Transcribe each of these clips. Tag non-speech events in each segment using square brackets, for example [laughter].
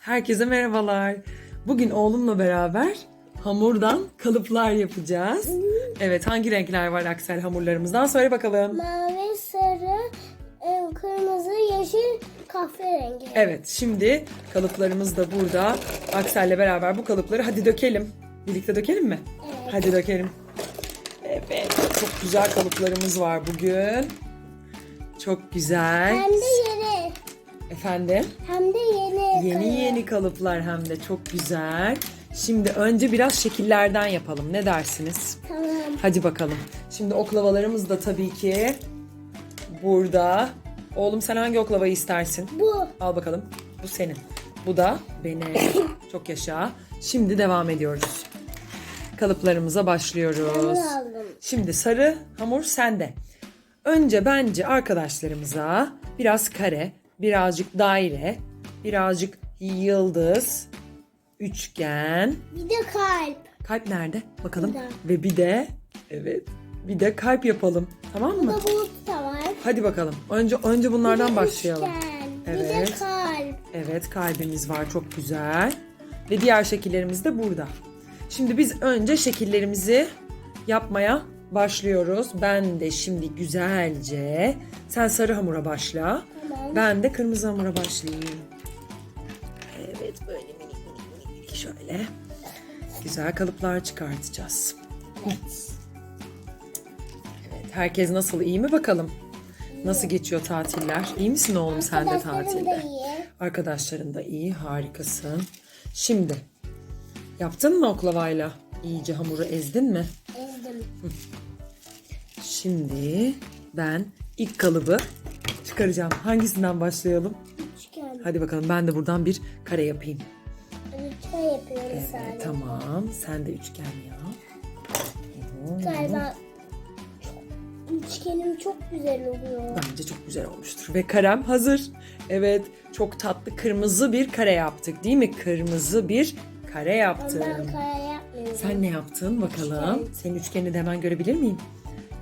Herkese merhabalar. Bugün oğlumla beraber hamurdan kalıplar yapacağız. Evet hangi renkler var Aksel hamurlarımızdan? Söyle bakalım. Mavi, sarı, e, kırmızı, yeşil, kahverengi. Evet şimdi kalıplarımız da burada. Aksel'le beraber bu kalıpları hadi dökelim. Birlikte dökelim mi? Evet. Hadi dökelim. Evet çok güzel kalıplarımız var bugün. Çok güzel. Yeni. Efendim? Hem de yeni. Yeni yeni kalıplar hem de çok güzel. Şimdi önce biraz şekillerden yapalım. Ne dersiniz? Tamam. Hadi bakalım. Şimdi oklavalarımız da tabii ki burada. Oğlum sen hangi oklavayı istersin? Bu. Al bakalım. Bu senin. Bu da benim. [coughs] Çok yaşa. Şimdi devam ediyoruz. Kalıplarımıza başlıyoruz. Bunu aldım. Şimdi sarı hamur sende. Önce bence arkadaşlarımıza biraz kare, birazcık daire, birazcık yıldız, üçgen. Bir de kalp. Kalp nerede? Bakalım. Burada. Ve bir de evet, bir de kalp yapalım. Tamam mı? da bulut da var. Hadi bakalım. Önce önce Bir bunlardan de başlayalım. üçgen. Bir de Evet. kalp. Evet, kalbimiz var. Çok güzel. Ve diğer şekillerimiz de burada. Şimdi biz önce şekillerimizi yapmaya başlıyoruz. Ben de şimdi güzelce sen sarı hamura başla. Ben de kırmızı hamura başlayayım. Evet, böyle minik minik minik minik şöyle. Güzel kalıplar çıkartacağız. Evet. Evet, herkes nasıl iyi mi bakalım? Nasıl geçiyor tatiller? İyi misin oğlum sen de tatilde? Arkadaşların da iyi, harikasın. Şimdi yaptın mı oklavayla? İyice hamuru ezdin mi? Ezdim. Şimdi ben ilk kalıbı çıkaracağım. Hangisinden başlayalım? Üçgen. Hadi bakalım ben de buradan bir kare yapayım. Üçgen yapıyoruz Evet, sadece. tamam. Sen de üçgen yap. Galiba üçgenim çok güzel oluyor. Bence çok güzel olmuştur. Ve karem hazır. Evet, çok tatlı kırmızı bir kare yaptık değil mi? Kırmızı bir kare yaptım. Ben kare yapmıyorum. Sen ne yaptın bakalım? Üçgen. Senin üçgenini de hemen görebilir miyim?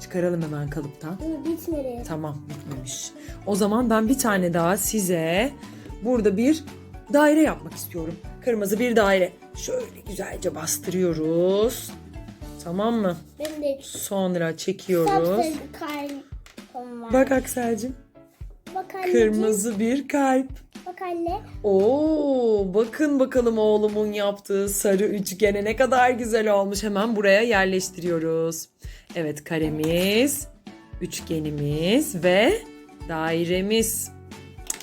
Çıkaralım hemen kalıptan. Bitmedi. Tamam bitmemiş. O zaman ben bir tane daha size burada bir daire yapmak istiyorum. Kırmızı bir daire. Şöyle güzelce bastırıyoruz. Tamam mı? Ben de Sonra çekiyoruz. sapsarı kalbim var. Bak Aksel'cim. Bak anneciğim. Kırmızı bir kalp. Bak anne. Oo, bakın bakalım oğlumun yaptığı sarı üçgene ne kadar güzel olmuş. Hemen buraya yerleştiriyoruz. Evet karemiz, üçgenimiz ve dairemiz.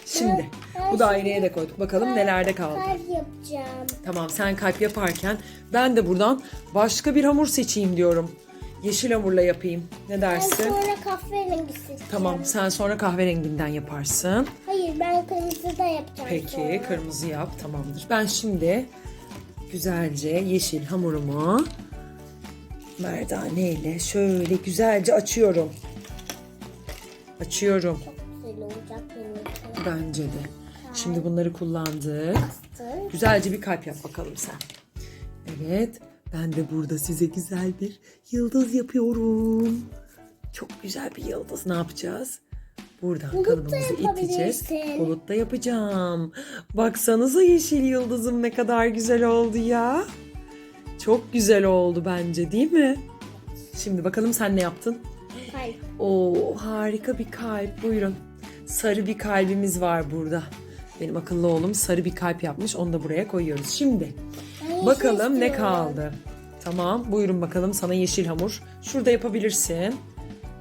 Şimdi bu daireye de koyduk. Bakalım nelerde kaldı. Kalp yapacağım. Tamam sen kalp yaparken ben de buradan başka bir hamur seçeyim diyorum. Yeşil hamurla yapayım. Ne Ben dersin? sonra kahverengi. Tamam sen sonra kahverenginden yaparsın. Hayır ben kırmızı da yapacağım Peki sonra. kırmızı yap tamamdır. Ben şimdi güzelce yeşil hamurumu merdane ile şöyle güzelce açıyorum. Açıyorum Çok güzel olacak benimki. bence de. Şimdi bunları kullandık. Güzelce bir kalp yap bakalım sen. Evet ben de burada size güzel bir yıldız yapıyorum. Çok güzel bir yıldız. Ne yapacağız? Buradan Bulut kalıbımızı iteceğiz. yapabilirsin. Bulut da yapacağım. Baksanıza yeşil yıldızım ne kadar güzel oldu ya. Çok güzel oldu bence değil mi? Şimdi bakalım sen ne yaptın? Kalp. Oo harika bir kalp buyurun. Sarı bir kalbimiz var burada. Benim akıllı oğlum sarı bir kalp yapmış. Onu da buraya koyuyoruz. Şimdi yeşil bakalım ne istiyorum. kaldı? Tamam buyurun bakalım sana yeşil hamur. Şurada yapabilirsin.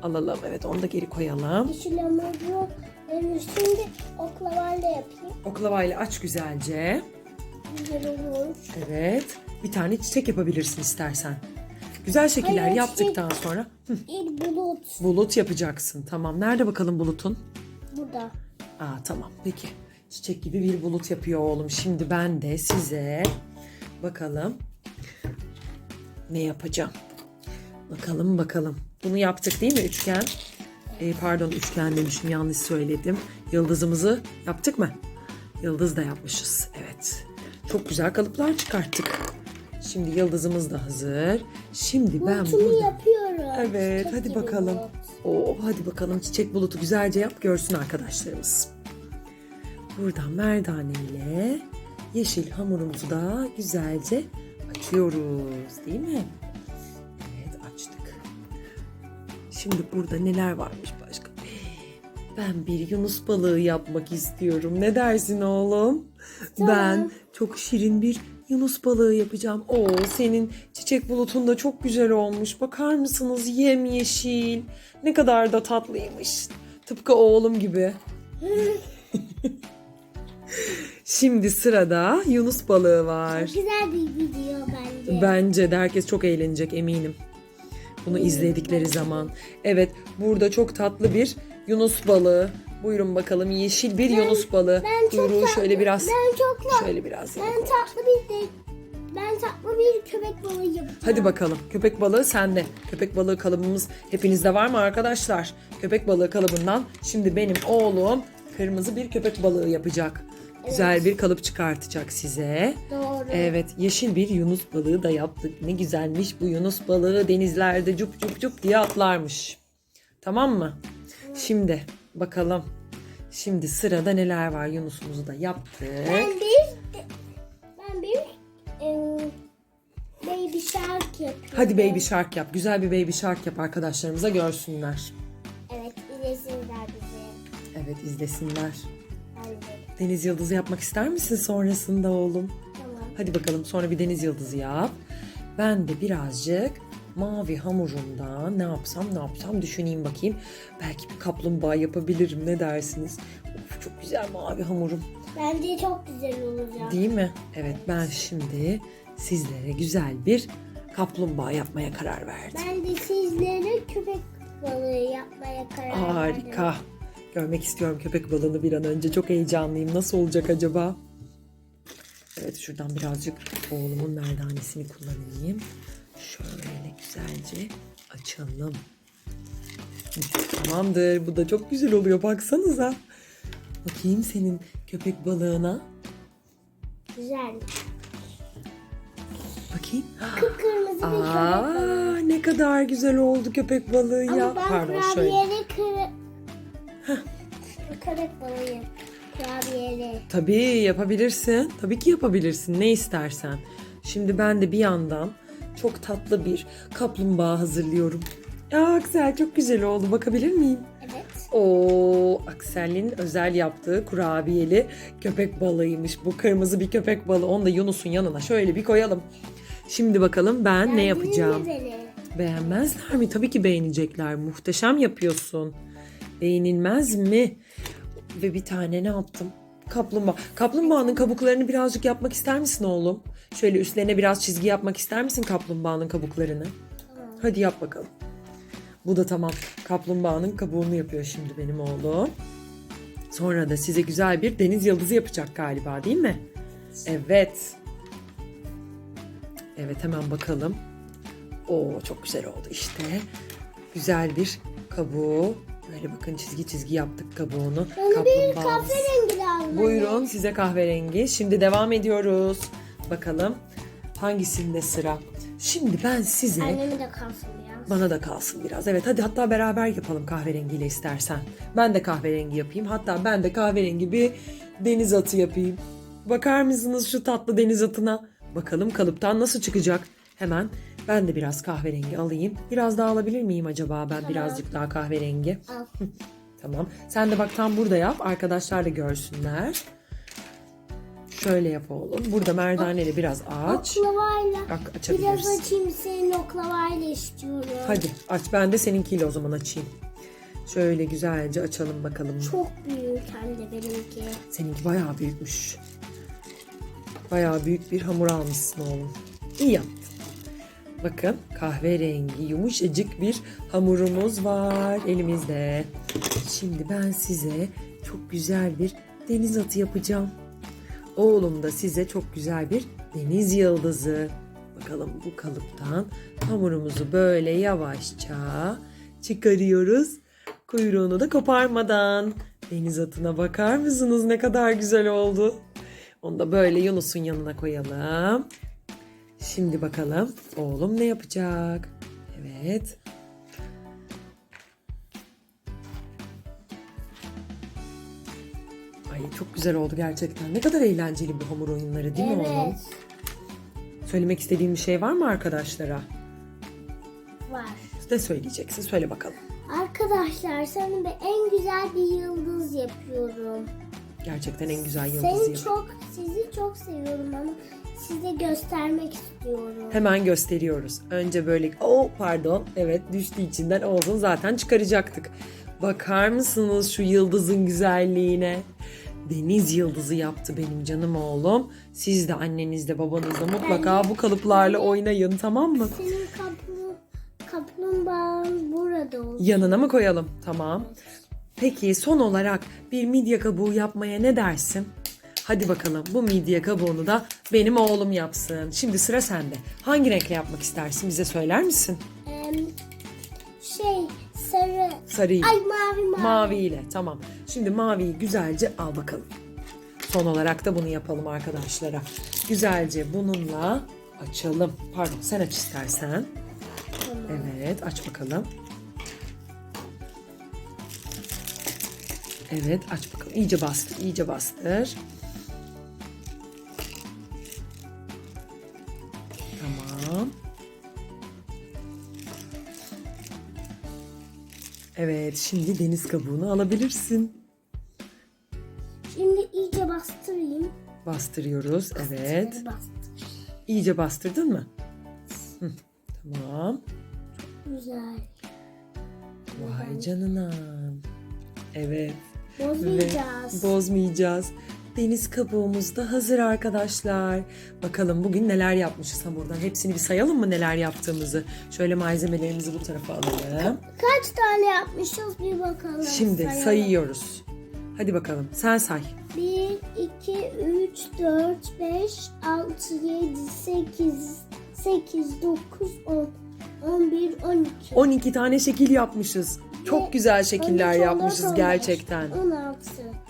Alalım evet onu da geri koyalım. Yeşil hamuru ben şimdi oklavayla yapayım. Oklavayla aç güzelce. Güzel olur. Evet. Bir tane çiçek yapabilirsin istersen. Güzel şekiller Hayır, yaptıktan sonra hı, İlk bulut. bulut yapacaksın. Tamam. Nerede bakalım bulutun? Burada. Aa tamam peki. Çiçek gibi bir bulut yapıyor oğlum. Şimdi ben de size bakalım ne yapacağım. Bakalım bakalım. Bunu yaptık değil mi üçgen? Ee, pardon üçgen demişim yanlış söyledim. Yıldızımızı yaptık mı? Yıldız da yapmışız. Evet. Çok güzel kalıplar çıkarttık. Şimdi yıldızımız da hazır. Şimdi ben Bulutumu burada... yapıyorum. Evet Çiçek hadi bakalım. bulut. Oo, hadi bakalım çiçek bulutu güzelce yap görsün arkadaşlarımız. Buradan merdane ile yeşil hamurumuzu da güzelce açıyoruz değil mi? Evet açtık. Şimdi burada neler varmış başka? Ben bir yunus balığı yapmak istiyorum. Ne dersin oğlum? Ben çok şirin bir yunus balığı yapacağım. Oo senin çiçek bulutun da çok güzel olmuş. Bakar mısınız? Yemyeşil. Ne kadar da tatlıymış. Tıpkı oğlum gibi. [laughs] Şimdi sırada yunus balığı var. Çok güzel bir video bence. Bence de herkes çok eğlenecek eminim. Bunu izledikleri zaman. Evet burada çok tatlı bir yunus balığı. Buyurun bakalım yeşil bir yunus balığı. ben Kuyruğu tatlı- şöyle biraz Ben çok şöyle biraz ben tatlı bir de ben tatlı bir köpek balığı yapacağım. Hadi bakalım köpek balığı sende. Köpek balığı kalıbımız hepinizde var mı arkadaşlar? Köpek balığı kalıbından şimdi benim oğlum kırmızı bir köpek balığı yapacak. Güzel bir kalıp çıkartacak size. Doğru. Evet yeşil bir yunus balığı da yaptık. Ne güzelmiş bu yunus balığı denizlerde cup cup cup diye atlarmış. Tamam mı? Şimdi bakalım. Şimdi sırada neler var yunusumuzu da yaptık. Ben bir ben bir em, baby shark yapıyorum. Hadi baby shark yap. Güzel bir baby shark yap arkadaşlarımıza görsünler. Evet izlesinler bizi. Evet izlesinler. Hadi. Deniz yıldızı yapmak ister misin sonrasında oğlum? Tamam. Hadi bakalım sonra bir deniz yıldızı yap. Ben de birazcık mavi hamurumdan ne yapsam ne yapsam düşüneyim bakayım. Belki bir kaplumbağa yapabilirim ne dersiniz? Of çok güzel mavi hamurum. Bence çok güzel olacak. Değil mi? Evet ben şimdi sizlere güzel bir kaplumbağa yapmaya karar verdim. Ben de sizlere köpek balığı yapmaya karar verdim. Harika. Görmek istiyorum köpek balığını bir an önce. Çok heyecanlıyım. Nasıl olacak acaba? Evet şuradan birazcık oğlumun merdanesini kullanayım. Şöyle güzelce açalım. Tamamdır. Bu da çok güzel oluyor. Baksanıza. Bakayım senin köpek balığına. Güzel. Bakayım. Kıpkırmızı bir köpek balığı. Aa, ne kadar güzel oldu köpek balığı ya. Ama ben Pardon şöyle. Balığı. Kurabiyeli. Tabii yapabilirsin. Tabii ki yapabilirsin. Ne istersen. Şimdi ben de bir yandan çok tatlı bir kaplumbağa hazırlıyorum. Ya Aksel çok güzel oldu. Bakabilir miyim? Evet. O Aksel'in özel yaptığı kurabiyeli köpek balığıymış. Bu kırmızı bir köpek balığı. Onu da Yunus'un yanına şöyle bir koyalım. Şimdi bakalım ben ne Beğendiniz yapacağım. Beğenmezler mi? Tabii ki beğenecekler. Muhteşem yapıyorsun. Beğenilmez mi? Ve bir tane ne yaptım? Kaplumbağa. Kaplumbağanın kabuklarını birazcık yapmak ister misin oğlum? Şöyle üstlerine biraz çizgi yapmak ister misin kaplumbağanın kabuklarını? Hadi yap bakalım. Bu da tamam. Kaplumbağanın kabuğunu yapıyor şimdi benim oğlum. Sonra da size güzel bir deniz yıldızı yapacak galiba değil mi? Evet. Evet hemen bakalım. Oo çok güzel oldu işte. Güzel bir kabuğu. Böyle bakın çizgi çizgi yaptık kabuğunu. Bana bir Kaplumbağamız. kahverengi lazım. Buyurun size kahverengi. Şimdi devam ediyoruz. Bakalım hangisinde sıra? Şimdi ben size Anneme de kalsın biraz. bana da kalsın biraz. Evet hadi hatta beraber yapalım kahverengiyle istersen. Ben de kahverengi yapayım. Hatta ben de kahverengi bir deniz atı yapayım. Bakar mısınız şu tatlı deniz atına? Bakalım kalıptan nasıl çıkacak? Hemen ben de biraz kahverengi alayım. Biraz daha alabilir miyim acaba ben birazcık daha kahverengi? Al. [laughs] Tamam. Sen de bak tam burada yap. Arkadaşlar da görsünler. Şöyle yap oğlum. Burada merdaneyle biraz aç. Oklavayla. Bak Biraz açabilirsin. açayım senin oklavayla istiyorum. Hadi aç. Ben de seninkiyle o zaman açayım. Şöyle güzelce açalım bakalım. Çok büyük hem de benimki. Seninki bayağı büyükmüş. Bayağı büyük bir hamur almışsın oğlum. İyi yaptın. Bakın kahverengi yumuşacık bir hamurumuz var elimizde. Şimdi ben size çok güzel bir deniz atı yapacağım. Oğlum da size çok güzel bir deniz yıldızı. Bakalım bu kalıptan hamurumuzu böyle yavaşça çıkarıyoruz. Kuyruğunu da koparmadan. Deniz atına bakar mısınız ne kadar güzel oldu. Onu da böyle Yunus'un yanına koyalım. Şimdi bakalım oğlum ne yapacak? Evet. Ay çok güzel oldu gerçekten. Ne kadar eğlenceli bu hamur oyunları değil mi oğlum? Evet. Söylemek istediğin bir şey var mı arkadaşlara? Var. Ne söyleyeceksin? Söyle bakalım. Arkadaşlar sana bir en güzel bir yıldız yapıyorum. Gerçekten en güzel yıldızı Seni çok, sizi çok seviyorum ama size göstermek istiyorum. Hemen gösteriyoruz. Önce böyle oh pardon evet düştü içinden olsun zaten çıkaracaktık. Bakar mısınız şu yıldızın güzelliğine? Deniz yıldızı yaptı benim canım oğlum. Siz de annenizle babanızla mutlaka bu kalıplarla oynayın tamam mı? Senin kaplı, kaplumbağan burada olsun. Yanına mı koyalım? Tamam. Peki son olarak bir midye kabuğu yapmaya ne dersin? Hadi bakalım bu midye kabuğunu da benim oğlum yapsın. Şimdi sıra sende. Hangi renkle yapmak istersin bize söyler misin? Şey sarı. Sarıyı. Ay mavi mavi. Maviyle tamam. Şimdi maviyi güzelce al bakalım. Son olarak da bunu yapalım arkadaşlara. Güzelce bununla açalım. Pardon sen aç istersen. Evet aç bakalım. Evet aç bakalım. İyice bastır, iyice bastır. Tamam. Evet şimdi deniz kabuğunu alabilirsin. Şimdi iyice bastırayım. Bastırıyoruz. Evet. Bastır. İyice bastırdın mı? Hı, tamam. Güzel. Vay canına. Evet. Bozmayacağız. Bozmayacağız. Deniz kabuğumuz da hazır arkadaşlar. Bakalım bugün neler yapmışız hamurdan. Hepsini bir sayalım mı neler yaptığımızı. Şöyle malzemelerimizi bu tarafa alalım. Kaç tane yapmışız bir bakalım. Şimdi Sayalım. sayıyoruz. Hadi bakalım sen say. 1, 2, 3, 4, 5, 6, 7, 8, 8, 9, 10, 11, 12. 12 tane şekil yapmışız. Çok güzel şekiller 13, yapmışız 14, gerçekten. 16.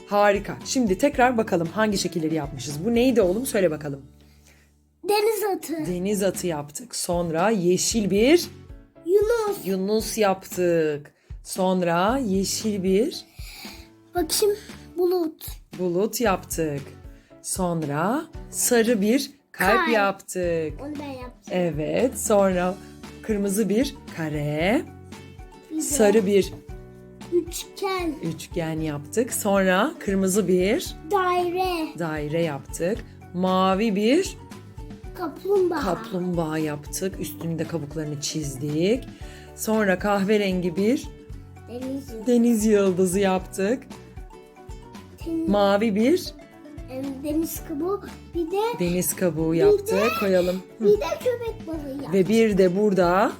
Harika. Şimdi tekrar bakalım hangi şekilleri yapmışız. Bu neydi oğlum? Söyle bakalım. Deniz atı. Deniz atı yaptık. Sonra yeşil bir Yunus. Yunus yaptık. Sonra yeşil bir Bakayım. Bulut. bulut yaptık. Sonra sarı bir kalp Kalp. yaptık. Onu ben yaptım. Evet. Sonra kırmızı bir kare. De Sarı bir Üçgen. üçgen yaptık. Sonra kırmızı bir Daire. daire yaptık. Mavi bir Kaplumbağa. kaplumbağa yaptık. Üstünde kabuklarını çizdik. Sonra kahverengi bir Deniz deniz yıldızı yaptık. Ten- Mavi bir em, Deniz kabuğu. Bir de deniz kabuğu yaptık. Koyalım. Hı. bir de köpek balığı. Ve bir de burada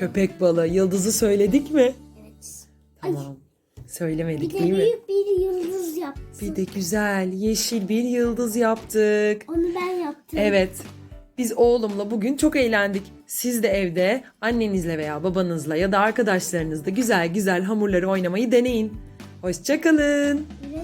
Köpek balığı. Yıldızı söyledik mi? Evet. Tamam. Bir Söylemedik de değil mi? büyük bir yıldız yaptım. Bir de güzel yeşil bir yıldız yaptık. Onu ben yaptım. Evet. Biz oğlumla bugün çok eğlendik. Siz de evde annenizle veya babanızla ya da arkadaşlarınızla güzel güzel hamurları oynamayı deneyin. Hoşçakalın. Güle